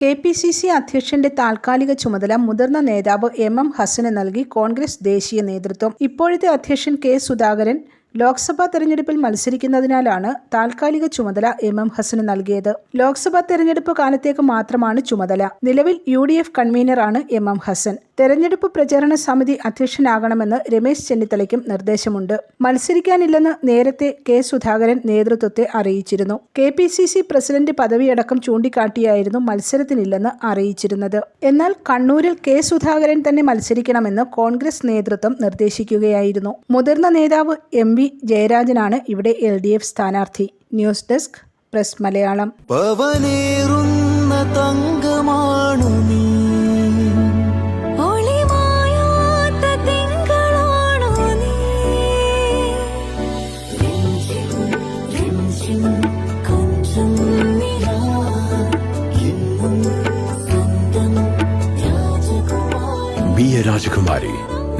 K P C C അധ്യക്ഷന്റെ താൽക്കാലിക ചുമതല മുതിർന്ന നേതാവ് എം എം ഹസന് നൽകി കോൺഗ്രസ് ദേശീയ നേതൃത്വം. ഇപ്പോഴത്തെ അധ്യക്ഷൻ കെ സുധാകരൻ ലോക്സഭാ തെരഞ്ഞെടുപ്പിൽ മത്സരിക്കുന്നതിനാലാണ് താൽക്കാലിക ചുമതല എം എം ഹസന് നൽകിയത്. ലോക്സഭാ തെരഞ്ഞെടുപ്പ് കാലത്തേക്ക് മാത്രമാണ് ചുമതല. നിലവിൽ യു ഡി എഫ് കൺവീനറാണ് എം എം ഹസൻ. തെരഞ്ഞെടുപ്പ് പ്രചാരണ സമിതി അധ്യക്ഷനാകണമെന്ന് രമേശ് ചെന്നിത്തലയ്ക്കും നിർദ്ദേശമുണ്ട്. മത്സരിക്കാനില്ലെന്ന് നേരത്തെ കെ സുധാകരൻ നേതൃത്വത്തെ അറിയിച്ചിരുന്നു. K P C C president പദവിയടക്കം ചൂണ്ടിക്കാട്ടിയായിരുന്നു മത്സരത്തിനില്ലെന്ന് അറിയിച്ചിരുന്നത്. എന്നാൽ കണ്ണൂരിൽ കെ സുധാകരൻ തന്നെ മത്സരിക്കണമെന്ന് കോൺഗ്രസ് നേതൃത്വം നിർദ്ദേശിക്കുകയായിരുന്നു. മുതിർന്ന നേതാവ് എം വി ജയരാജനാണ് ഇവിടെ എൽ ഡി എഫ് സ്ഥാനാർത്ഥി ന്യൂസ് ഡെസ്ക് പ്രസ് മലയാളം പവനേറുന്ന തങ്കമാണു നീ ഒളിമായാത്ത തിങ്കളാണോ നീ രഞ്ജിം കൊഞ്ചം നിലാ എന്നും സ്വന്തം രാജകുമാരി Be a Rajakumari.